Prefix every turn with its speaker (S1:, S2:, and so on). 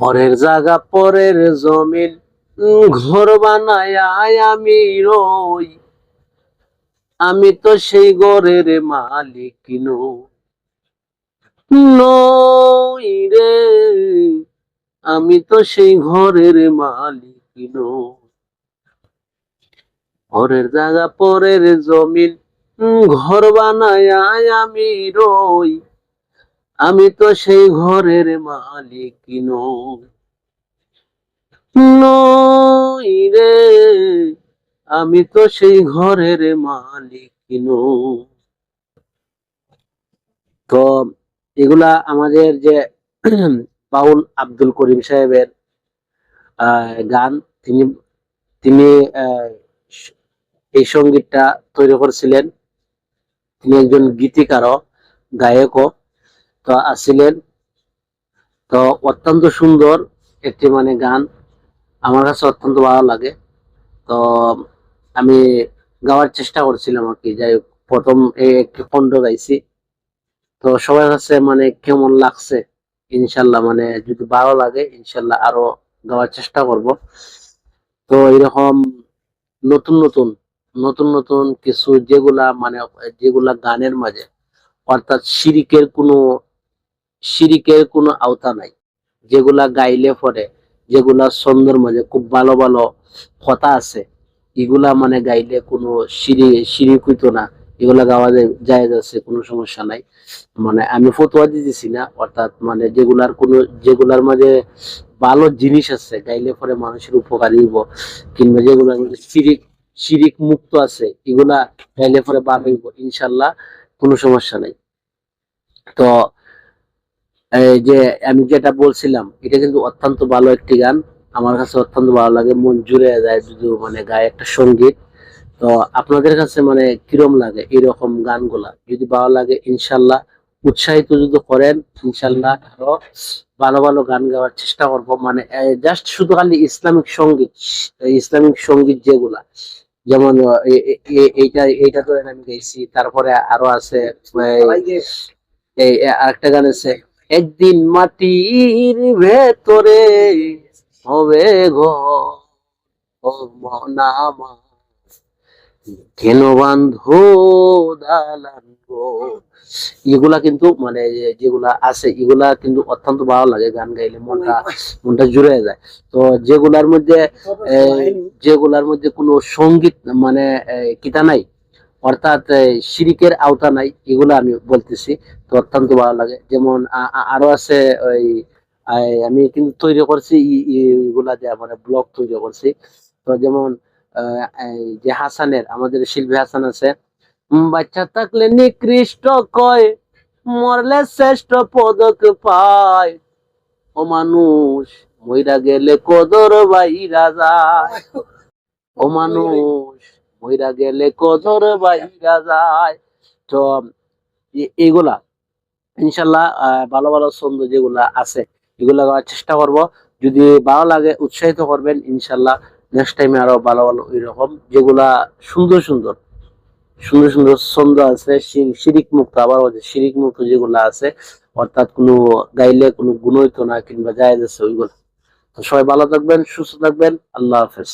S1: পরের জায়গা, পরের জমিন ঘর বানায় আমি রই। আমি তো সেই ঘরের মালিক নই। রে, আমি তো সেই ঘরের মালিক পরের জায়গা, পরের জমিন ঘর বানায় আমি রই। আমি তো সেই ঘরের মালিক নই। রে, আমি তো সেই ঘরের মালিক তো এগুলা আমাদের যে বাউল আব্দুল করিম সাহেবের গান, তিনি তিনি এই সঙ্গীতটা তৈরি করেছিলেন। তিনি একজন গীতিকারও, গায়কও। তো আসছিলেন তো অত্যন্ত সুন্দর একটি মানে গান। আমার কাছে অত্যন্ত ভালো লাগে। তো আমি গাওয়ার চেষ্টা করছিলাম আর কি। যাই প্রথম একটি খণ্ড গাইছি। তো সবার কাছে মানে কেমন লাগছে? ইনশাল্লাহ মানে যদি ভালো লাগে, ইনশাল্লাহ আরও গাওয়ার চেষ্টা করব। তো এরকম নতুন নতুন নতুন নতুন কিছু যেগুলা মানে যেগুলা গানের মাঝে, অর্থাৎ শিরিকের কোনো শিরিকের কোনো আওতা নাই। যেগুলা গাইলে পরে, যেগুলা ছন্দের মাঝে খুব ভালো ভালো কথা আছে, এগুলা মানে গাইলে কোনো সিঁড়ি সিঁড়ি হইতো না, এগুলা গাওয়া যায় যাচ্ছে, কোনো সমস্যা নাই। মানে আমি ফতোয়া দিতেছি না, অর্থাৎ মানে যেগুলার কোনো, যেগুলার মাঝে ভালো জিনিস আছে, গাইলে পরে মানুষের উপকারী হইব, কিংবা যেগুলার মধ্যে শিরিক শিরিক মুক্ত আছে, এগুলা গাইলে পরে বার হইব, ইনশাল্লাহ কোনো সমস্যা নাই। তো যে আমি যেটা বলছিলাম এটা কিন্তু অত্যন্ত ভালো একটি গান। আমার কাছে অত্যন্ত ভালো লাগে মন জুড়ে যায় যদি মানে গায়ে একটা সংগীত। তো আপনাদের কাছে মানে কিরম লাগে এরকম গানগুলা? যদি ভালো লাগে ইনশাল্লাহ উৎসাহিত যদি করেন ইনশাল্লাহ আরও ভালো ভালো গান গাওয়ার চেষ্টা করব। মানে জাস্ট শুধু খালি ইসলামিক সংগীত ইসলামিক সংগীত যেগুলা যেমন এইটা এইটা তো আমি গাইছি তারপরে আরও আছে এই আরেকটা গান আছে একদিন মাটির ভেতরে হবে ও কেন বান্ধো দালান গো? এগুলা কিন্তু মানে যেগুলা আছে এগুলা কিন্তু অত্যন্ত ভালো লাগে গান গাইলে মনটা মনটা জুড়ে যায়। তো যেগুলার মধ্যে যেগুলার মধ্যে কোনো সংগীত মানে কিতা নাই? অর্থাৎ শিরিকের আওতা নাই, এগুলো আমি বলতেছি। তো অত্যন্ত ভালো লাগে। যেমন আরও আছে ওই আমি কিন্তু তৈরি করছি, ই- ই- এগুলা যে মানে ব্লগ তৈরি করছি। তো যেমন যে হাসানের, আমাদের শিল্পী হাসান আছে বাচ্চা থাকলে নিকৃষ্ট কয়, মরলে শ্রেষ্ঠ পদক পায়। ও মানুষ, মইরা গেলে কদর বাইরা যায়। ও মানুষ মইরা গেলে কদর বাইরা যায়। তো এগুলা, ইনশাল্লাহ ভালো ভালো ছন্দ যেগুলা আছে, এগুলা গাওয়ার চেষ্টা করব। যদি ভালো লাগে, উৎসাহিত করবেন, ইনশাল্লাহ নেক্সট টাইমে আরও ভালো ভালো এরকম যেগুলা সুন্দর সুন্দর সুন্দর সুন্দর ছন্দ আছে শিরিক মুক্ত, আবার শিরিক মুক্ত যেগুলা আছে, অর্থাৎ কোনো গাইলে কোনো গুণ হইতো না কিংবা যায় আছে ওইগুলো। তো সবাই ভালো থাকবেন, সুস্থ থাকবেন, আল্লাহ হাফেজ।